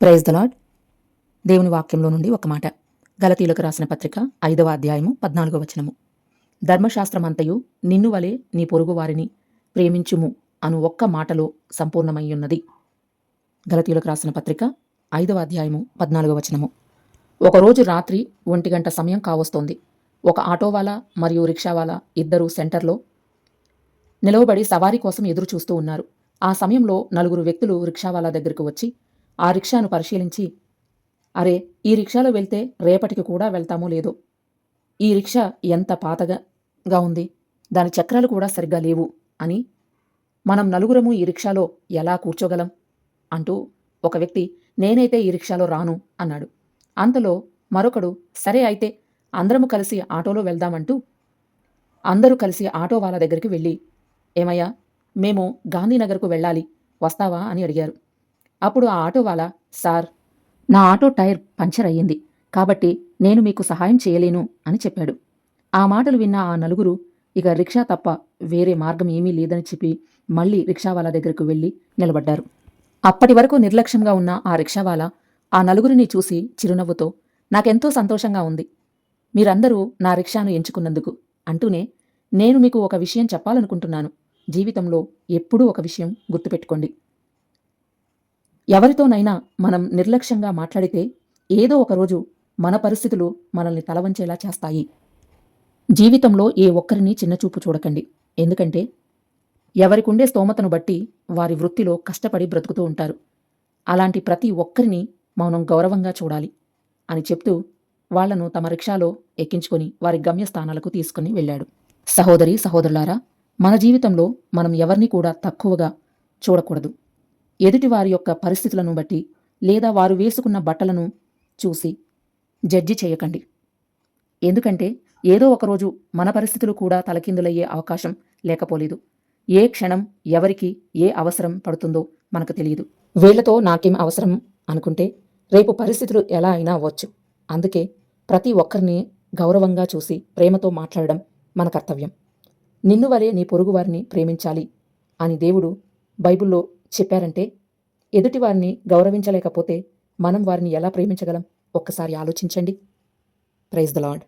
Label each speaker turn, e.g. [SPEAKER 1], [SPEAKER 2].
[SPEAKER 1] Praise the lord దేవుని వాక్యంలో నుండి ఒక మాట. గలతీలకు రాసిన పత్రిక ఐదవ అధ్యాయము పద్నాలుగో వచనము. ధర్మశాస్త్రమంతయు నిన్ను వలె నీ పొరుగు వారిని ప్రేమించుము అను ఒక్క మాటలో సంపూర్ణమయ్యున్నది. గలతీలకు రాసిన పత్రిక ఐదవ అధ్యాయము పద్నాలుగో వచనము. ఒకరోజు రాత్రి ఒంటి గంట సమయం కావస్తోంది. ఒక ఆటోవాలా మరియు రిక్షావాలా ఇద్దరు సెంటర్లో నిలవబడి సవారీ కోసం ఎదురు చూస్తూ ఉన్నారు. ఆ సమయంలో నలుగురు వ్యక్తులు రిక్షావాలా దగ్గరకు వచ్చి ఆ రిక్షాను పరిశీలించి అరే ఈ రిక్షాలో వెళ్తే రేపటికి కూడా వెళ్తామో లేదో? ఈ రిక్షా ఎంత పాతగా ఉంది. దాని చక్రాలు కూడా సరిగ్గా లేవు అని మనం నలుగురము ఈ రిక్షాలో ఎలా కూర్చోగలం? అంటూ ఒక వ్యక్తి నేనైతే ఈ రిక్షాలో రాను అన్నాడు. అంతలో మరొకడు సరే అయితే అందరము కలిసి ఆటోలో వెళ్దామంటూ అందరూ కలిసి ఆటో వాళ్ళ దగ్గరికి వెళ్ళి ఏమయ్యా మేము గాంధీనగర్కు వెళ్ళాలి వస్తావా అని అడిగారు. అప్పుడు ఆ ఆటోవాలా సార్ నా ఆటో టైర్ పంచర్ అయ్యింది కాబట్టి నేను మీకు సహాయం చేయలేను అని చెప్పాడు. ఆ మాటలు విన్న ఆ నలుగురు ఇక రిక్షా తప్ప వేరే మార్గం ఏమీ లేదని చెప్పి మళ్ళీ రిక్షావాలా దగ్గరకు వెళ్ళి నిలబడ్డారు. అప్పటి వరకు నిర్లక్ష్యంగా ఉన్న ఆ రిక్షావాలా ఆ నలుగురిని చూసి చిరునవ్వుతో నాకెంతో సంతోషంగా ఉంది. మీరందరూ నా రిక్షాను ఎంచుకున్నందుకు అంటూనే నేను మీకు ఒక విషయం చెప్పాలనుకుంటున్నాను. జీవితంలో ఎప్పుడూ ఒక విషయం గుర్తుపెట్టుకోండి. ఎవరితోనైనా మనం నిర్లక్ష్యంగా మాట్లాడితే ఏదో ఒకరోజు మన పరిస్థితులు మనల్ని తలవంచేలా చేస్తాయి. జీవితంలో ఏ ఒక్కరిని చిన్నచూపు చూడకండి. ఎందుకంటే ఎవరికుండే స్తోమతను బట్టి వారి వృత్తిలో కష్టపడి బ్రతుకుతూ ఉంటారు. అలాంటి ప్రతి ఒక్కరిని మౌనం గౌరవంగా చూడాలి అని చెప్తూ వాళ్ళను తమ రిక్షాలో ఎక్కించుకొని వారి గమ్యస్థానాలకు తీసుకుని వెళ్ళాడు. సహోదరి సహోదరులారా మన జీవితంలో మనం ఎవరిని కూడా తక్కువగా చూడకూడదు. ఎదుటి వారి యొక్క పరిస్థితులను బట్టి లేదా వారు వేసుకున్న బట్టలను చూసి జడ్జి చేయకండి. ఎందుకంటే ఏదో ఒకరోజు మన పరిస్థితులు కూడా తలకిందులయ్యే అవకాశం లేకపోలేదు. ఏ క్షణం ఎవరికి ఏ అవసరం పడుతుందో మనకు తెలియదు. వీళ్ళతో నాకేం అవసరం అనుకుంటే రేపు పరిస్థితులు ఎలా అయినా అవ్వచ్చు అందుకే ప్రతి ఒక్కరిని గౌరవంగా చూసి ప్రేమతో మాట్లాడడం మన కర్తవ్యం. నిన్ను వలె నీ పొరుగువారిని ప్రేమించాలి అని దేవుడు బైబిల్లో చెప్పారంటే ఎదుటివారిని గౌరవించలేకపోతే మనం వారిని ఎలా ప్రేమించగలం? ఒక్కసారి ఆలోచించండి. Praise the lord